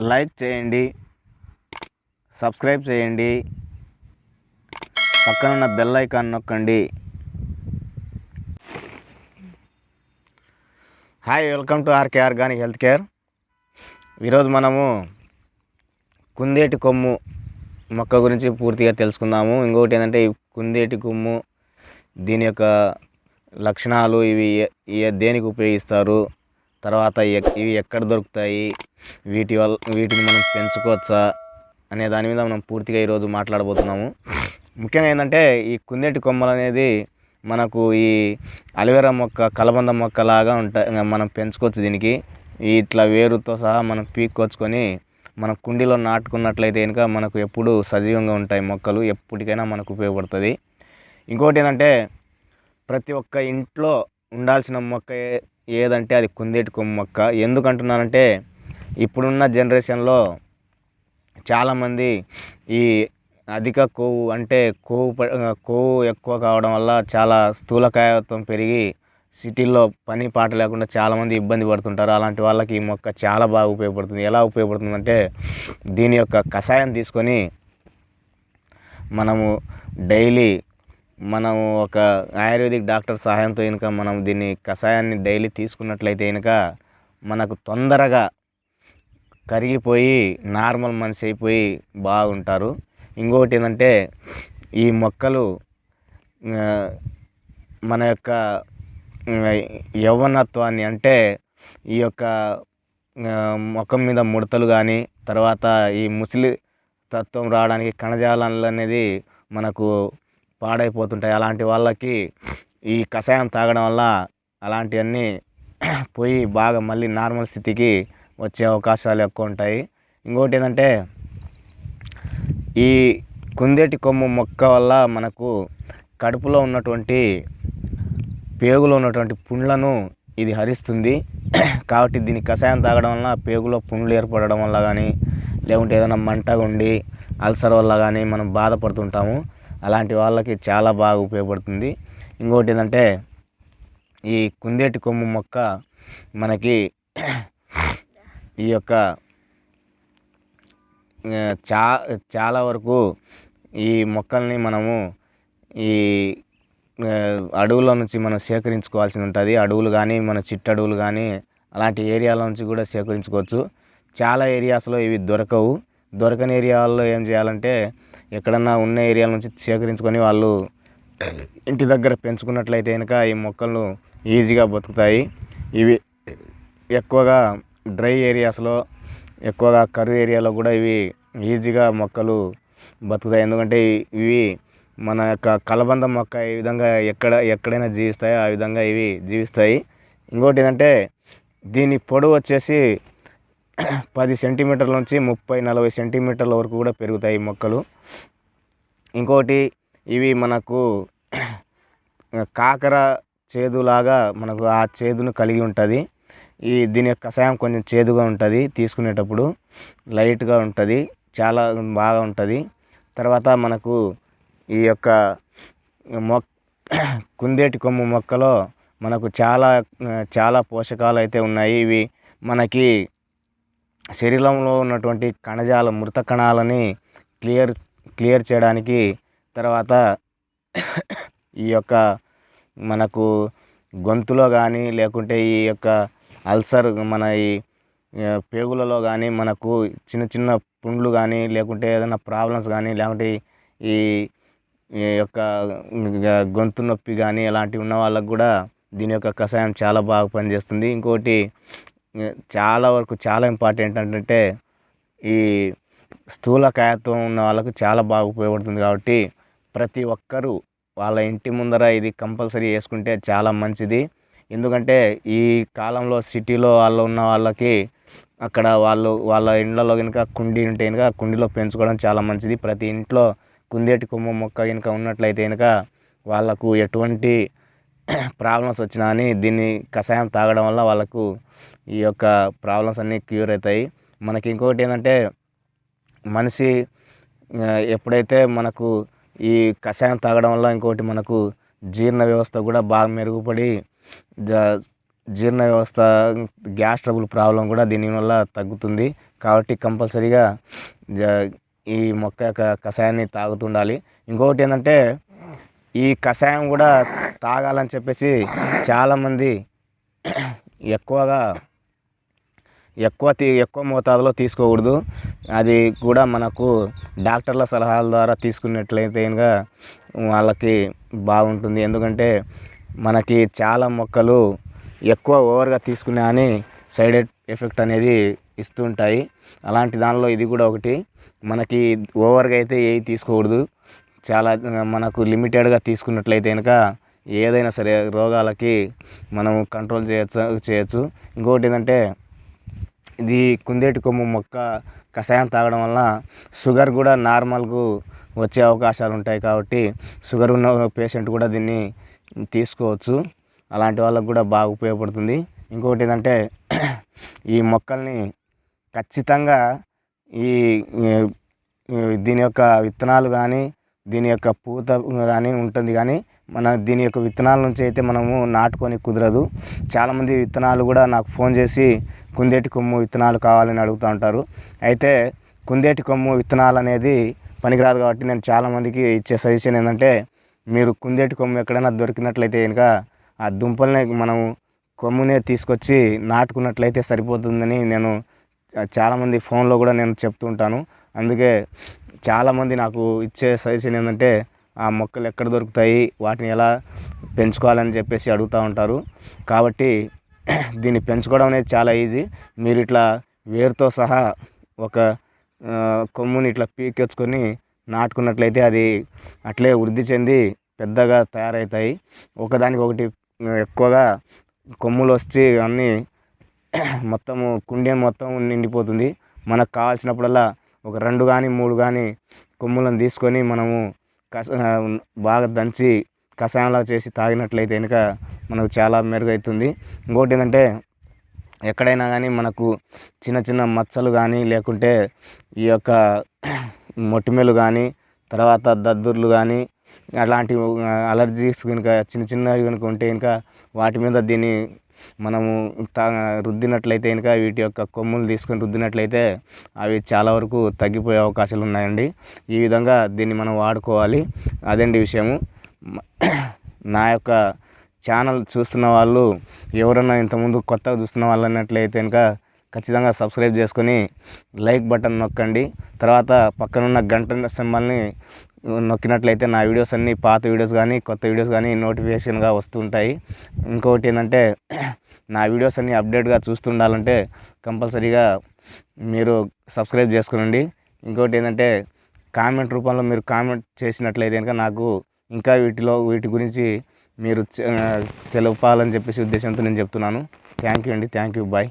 Like చేయండి subscribe చేయండి పక్కనున్న బెల్ ఐకాన్ నొక్కండి. Hi welcome to RK organic health care. ఈరోజు మనము కుందేటి కొమ్ము మొక్క గురించి పూర్తిగా తెలుసుకుందాము. ఇంకొకటి ఏంటంటే ఈ కుందేటి కొమ్ము దీని యొక్క లక్షణాలు ఇవి దేనికి ఉపయోగిస్తారు తర్వాత ఇవి ఎక్కడ దొరుకుతాయి వీటి వల్ల వీటిని మనం పెంచుకోవచ్చా అనే దాని మీద మనం పూర్తిగా ఈరోజు మాట్లాడబోతున్నాము. ముఖ్యంగా ఏంటంటే ఈ కుందేటి కొమ్మలు అనేది మనకు ఈ అలోవెరా మొక్క కలబంద మొక్క లాగా ఉంటాయి మనం పెంచుకోవచ్చు దీనికి. ఇట్లా వేరుతో సహా మనం పీక్కొచ్చుకొని మన కుండీలో నాటుకున్నట్లయితే కనుక మనకు ఎప్పుడు సజీవంగా ఉంటాయి మొక్కలు ఎప్పటికైనా మనకు ఉపయోగపడుతుంది. ఇంకోటి ఏంటంటే ప్రతి ఒక్క ఇంట్లో ఉండాల్సిన మొక్క ఏదంటే అది కుందేటి కొమ్మ మొక్క. ఎందుకంటున్నానంటే ఇప్పుడున్న జనరేషన్లో చాలామంది ఈ అధిక కొవ్వు అంటే కొవ్వు కొవ్వు ఎక్కువ కావడం వల్ల చాలా స్థూలకాయత్వం పెరిగి సిటీల్లో పని పాట లేకుండా చాలామంది ఇబ్బంది పడుతుంటారు. అలాంటి వాళ్ళకి ఈ మొక్క చాలా బాగా ఉపయోగపడుతుంది. ఎలా ఉపయోగపడుతుంది అంటే దీని యొక్క కషాయం తీసుకొని మనము డైలీ మనము ఒక ఆయుర్వేదిక్ డాక్టర్ సహాయంతో కనుక మనం దీన్ని కషాయాన్ని డైలీ తీసుకున్నట్లయితే కనుక మనకు తొందరగా కరిగిపోయి నార్మల్ మనిషి అయిపోయి బాగుంటారు. ఇంకొకటి ఏంటంటే ఈ మొక్కలు మన యొక్క యవ్వనత్వాన్ని అంటే ఈ యొక్క మొఖం ముఖం మీద ముడతలు కానీ తర్వాత ఈ ముసలి తత్వం రావడానికి కణజాలాలు అనేది మనకు పాడైపోతుంటాయి. అలాంటి వాళ్ళకి ఈ కషాయం తాగడం వల్ల అలాంటివన్నీ పోయి బాగా మళ్ళీ నార్మల్ స్థితికి వచ్చే అవకాశాలు ఎక్కువ ఉంటాయి. ఇంకోటి ఏంటంటే ఈ కుందేటి కొమ్ము మొక్క వల్ల మనకు కడుపులో ఉన్నటువంటి పేగులో ఉన్నటువంటి పుండ్లను ఇది హరిస్తుంది. కాబట్టి దీని కషాయం తాగడం వల్ల పేగులో పుండ్లు ఏర్పడడం వల్ల కానీ లేకుంటే ఏదైనా మంటగా ఉండి అల్సర్ వల్ల కానీ మనం బాధపడుతుంటాము. అలాంటి వాళ్ళకి చాలా బాగా ఉపయోగపడుతుంది. ఇంకోటి ఏంటంటే ఈ కుందేటి కొమ్ము మొక్క మనకి ఈ యొక్క చా చాలా వరకు ఈ మొక్కల్ని మనము ఈ అడవుల నుంచి మనం సేకరించుకోవాల్సి ఉంటుంది. అడవులు కానీ మన చిట్టడవులు కానీ అలాంటి ఏరియాల నుంచి కూడా సేకరించుకోవచ్చు. చాలా ఏరియాస్లో ఇవి దొరకవు. దొరకని ఏరియాల్లో ఏం చేయాలంటే ఎక్కడన్నా ఉన్న ఏరియాల నుంచి సేకరించుకొని వాళ్ళు ఇంటి దగ్గర పెంచుకున్నట్లయితే కనుక ఈ మొక్కలు ఈజీగా బతుకుతాయి. ఇవి ఎక్కువగా డ్రై ఏరియాస్లో ఎక్కువగా కరువు ఏరియాలో కూడా ఇవి ఈజీగా మొక్కలు బతుకుతాయి. ఎందుకంటే ఇవి మన యొక్క కలబంద మొక్క ఈ విధంగా ఎక్కడ ఎక్కడైనా జీవిస్తాయో ఆ విధంగా ఇవి జీవిస్తాయి. ఇంకోటి ఏంటంటే దీని పొడవు వచ్చేసి పది సెంటీమీటర్ల నుంచి ముప్పై నలభై సెంటీమీటర్ల వరకు కూడా పెరుగుతాయి మొక్కలు. ఇంకోటి ఇవి మనకు కాకర చేదులాగా మనకు ఆ చేదును కలిగి ఉంటుంది. ఈ దీని యొక్క కషాయం కొంచెం చేదుగా ఉంటుంది తీసుకునేటప్పుడు. లైట్గా ఉంటుంది చాలా బాగా ఉంటుంది. తర్వాత మనకు ఈ యొక్క మొ కుందేటి కొమ్ము మొక్కలో మనకు చాలా చాలా పోషకాలు అయితే ఉన్నాయి. ఇవి మనకి శరీరంలో ఉన్నటువంటి కణజాల మృత కణాలని క్లియర్ క్లియర్ చేయడానికి తర్వాత ఈ యొక్క మనకు గొంతులో కానీ లేకుంటే ఈ యొక్క అల్సర్ మన ఈ పేగులలో కానీ మనకు చిన్న చిన్న పుండ్లు కానీ లేకుంటే ఏదైనా ప్రాబ్లమ్స్ కానీ లేకుంటే ఈ ఈ యొక్క గొంతు నొప్పి కానీ అలాంటివి ఉన్న వాళ్ళకు కూడా దీని యొక్క కషాయం చాలా బాగా పనిచేస్తుంది. ఇంకోటి చాలా వరకు చాలా ఇంపార్టెంట్ ఏంటంటే ఈ స్థూలకాయత్వం ఉన్న వాళ్ళకు చాలా బాగా ఉపయోగపడుతుంది కాబట్టి ప్రతి ఒక్కరూ వాళ్ళ ఇంటి ముందర ఇది కంపల్సరీ వేసుకుంటే చాలా మంచిది. ఎందుకంటే ఈ కాలంలో సిటీలో వాళ్ళు ఉన్న వాళ్ళకి అక్కడ వాళ్ళు వాళ్ళ ఇండ్లలో కనుక కుండీ ఉంటే కనుక కుండీలో పెంచుకోవడం చాలా మంచిది. ప్రతి ఇంట్లో కుందేటి కొమ్మ మొక్క కనుక ఉన్నట్లయితే కనుక వాళ్ళకు ఎటువంటి ప్రాబ్లమ్స్ వచ్చినా అని దీన్ని కషాయం తాగడం వల్ల వాళ్ళకు ఈ యొక్క ప్రాబ్లమ్స్ అన్నీ క్యూర్ అవుతాయి. మనకి ఇంకొకటి ఏంటంటే మనిషి ఎప్పుడైతే మనకు ఈ కషాయం తాగడం వల్ల ఇంకోటి మనకు జీర్ణ వ్యవస్థ కూడా బాగా మెరుగుపడి జ జీర్ణ వ్యవస్థ గ్యాస్ ట్రబుల్ ప్రాబ్లం కూడా దీనివల్ల తగ్గుతుంది. కాబట్టి కంపల్సరీగా జ- ఈ మొక్క యొక్క కషాయాన్ని తాగుతుండాలి. ఇంకొకటి ఏంటంటే ఈ కషాయం కూడా తాగాలని చెప్పేసి చాలామంది ఎక్కువగా ఎక్కువ తీ ఎక్కువ మోతాదులో తీసుకోకూడదు. అది కూడా మనకు డాక్టర్ల సలహాల ద్వారా తీసుకున్నట్లయితే వాళ్ళకి బాగుంటుంది. ఎందుకంటే మనకి చాలా మొక్కలు ఎక్కువ ఓవర్గా తీసుకునే అని సైడ్ ఎఫెక్ట్ అనేది ఇస్తుంటాయి అలాంటి దానిలో ఇది కూడా ఒకటి. మనకి ఓవర్గా అయితే ఏవి తీసుకోకూడదు. చాలా మనకు లిమిటెడ్గా తీసుకున్నట్లయితే కనుక ఏదైనా సరే రోగాలకి మనం కంట్రోల్ చేయొచ్చు చేయొచ్చు. ఇంకొకటి ఏంటంటే ఇది కుందేటి కొమ్ము మొక్క కషాయం తాగడం వల్ల షుగర్ కూడా నార్మల్కు వచ్చే అవకాశాలు ఉంటాయి కాబట్టి షుగర్ ఉన్న పేషెంట్ కూడా దీన్ని తీసుకోవచ్చు. అలాంటి వాళ్ళకు కూడా బాగా ఉపయోగపడుతుంది. ఇంకొకటి ఏంటంటే ఈ మొక్కల్ని ఖచ్చితంగా ఈ దీని యొక్క విత్తనాలు కానీ దీని యొక్క పూత కానీ ఉంటుంది కానీ మన దీని యొక్క విత్తనాల నుంచి అయితే మనము నాటుకొని కుదరదు. చాలామంది విత్తనాలు కూడా నాకు ఫోన్ చేసి కుందేటి కొమ్ము విత్తనాలు కావాలని అడుగుతూ ఉంటారు. అయితే కుందేటి కొమ్ము విత్తనాలు అనేది పనికిరాదు కాబట్టి నేను చాలామందికి ఇచ్చే సజెషన్ ఏంటంటే మీరు కుందేటి కొమ్ము ఎక్కడైనా దొరికినట్లయితే కనుక ఆ దుంపల్ని మనం కొమ్మునే తీసుకొచ్చి నాటుకున్నట్లయితే సరిపోతుందని నేను చాలామంది ఫోన్లో కూడా నేను చెప్తూ ఉంటాను. అందుకే చాలామంది నాకు ఇచ్చే సజెషన్ ఏంటంటే ఆ మొక్కలు ఎక్కడ దొరుకుతాయి వాటిని ఎలా పెంచుకోవాలని చెప్పేసి అడుగుతూ ఉంటారు. కాబట్టి దీన్ని పెంచుకోవడం అనేది చాలా ఈజీ. మీరు ఇట్లా వేరుతో సహా ఒక కొమ్ముని ఇట్లా పీకెచ్చుకొని నాటుకున్నట్లయితే అది అట్లే వృద్ధి చెంది పెద్దగా తయారవుతాయి ఒకదానికి ఒకటి ఎక్కువగా కొమ్ములు వచ్చి అన్నీ మొత్తము కుండె మొత్తం నిండిపోతుంది. మనకు కావాల్సినప్పుడల్లా ఒక రెండు కానీ మూడు కానీ కొమ్ములను తీసుకొని మనము కస బాగా దంచి కషాయంలా చేసి తాగినట్లయితే కనుక మనకు చాలా మెరుగవుతుంది ఇంకోటి ఏంటంటే ఎక్కడైనా కానీ మనకు చిన్న చిన్న మచ్చలు కానీ లేకుంటే ఈ యొక్క మొటిమలు కానీ తర్వాత దద్దుర్లు కానీ అలాంటి అలర్జీస్ కనుక చిన్న చిన్నవి కనుక ఉంటే కనుక వాటి మీద దీన్ని మనము తా రుద్దినట్లయితే కనుక వీటి యొక్క కొమ్ములు తీసుకొని రుద్దినట్లయితే అవి చాలా వరకు తగ్గిపోయే అవకాశాలు ఉన్నాయండి. ఈ విధంగా దీన్ని మనం వాడుకోవాలి. అదండి విషయము. నా యొక్క ఛానల్ చూస్తున్న వాళ్ళు ఎవరన్నా ఇంతకుముందు కొత్తగా చూస్తున్న వాళ్ళు అన్నట్లయితే కనుక ఖచ్చితంగా సబ్స్క్రైబ్ చేసుకొని లైక్ బటన్ నొక్కండి. తర్వాత పక్కనున్న గంట సింబల్ని నొక్కినట్లయితే నా వీడియోస్ అన్నీ పాత వీడియోస్ కానీ కొత్త వీడియోస్ కానీ నోటిఫికేషన్గా వస్తుంటాయి. ఇంకొకటి ఏంటంటే నా వీడియోస్ అన్నీ అప్డేట్గా చూస్తుండాలంటే కంపల్సరీగా మీరు సబ్స్క్రైబ్ చేసుకోనండి. ఇంకోటి ఏంటంటే కామెంట్ రూపంలో మీరు కామెంట్ చేసినట్లయితే కనుక నాకు ఇంకా వీటిలో వీటి గురించి మీరు చె- తెలపాలని చెప్పేసి ఉద్దేశంతో నేను చెప్తున్నాను. థ్యాంక్ యూ అండి. Thank you. బాయ్.